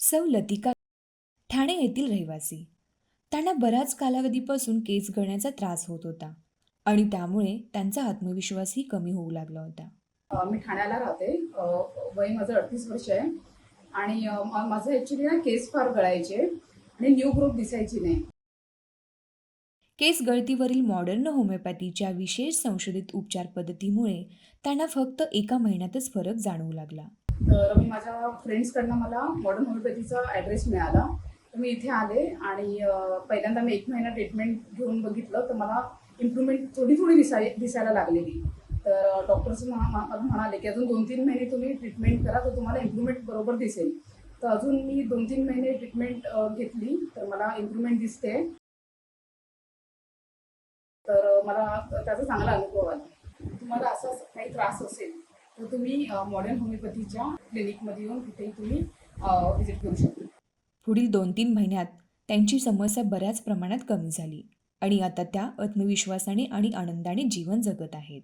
सौ लतिका ठाणे येथील रहिवासी. त्यांना बऱ्याच कालावधीपासून केस गळण्याचा त्रास होत होता आणि त्यामुळे त्यांचा आत्मविश्वासही कमी होऊ लागला होता. मी ठाण्याला राहते. वय माझं अडतीस वर्ष आहे. आणि माझं ॲक्च्युली ना केस फार गळायचे आणि न्यू ग्रोथ दिसायची नाही. केस गळतीवरील मॉडर्न होमिओपॅथीच्या विशेष संशोधित उपचार पद्धतीमुळे त्यांना फक्त एका महिन्यातच फरक जाणवू लागला. तर मी माझ्या फ्रेंड्सकडनं मला मॉडर्न होमिओपॅथीचा ॲड्रेस मिळाला. तर मी इथे आले आणि पहिल्यांदा मी एक महिना ट्रीटमेंट घेऊन बघितलं तर मला इम्प्रूव्हमेंट थोडी थोडी दिसाय दिसायला लागलेली. तर डॉक्टर्स म्हणाले की अजून दोन तीन महिने तुम्ही ट्रीटमेंट करा तर तुम्हाला इम्प्रूव्हमेंट बरोबर दिसेल. तर अजून मी दोन तीन महिने ट्रीटमेंट घेतली तर मला इम्प्रूव्हमेंट दिसते. तर मला त्याचा चांगला अनुभव आला. तुम्हाला असा काही त्रास असेल तर तुम्ही मॉडर्न होमिओपॅथीच्या क्लिनिकमध्ये येऊन तिथेही तुम्ही व्हिजिट करू शकता. पुढील दोन तीन महिन्यात त्यांची समस्या बऱ्याच प्रमाणात कमी झाली आणि आता त्या आत्मविश्वासाने आणि आनंदाने जीवन जगत आहेत.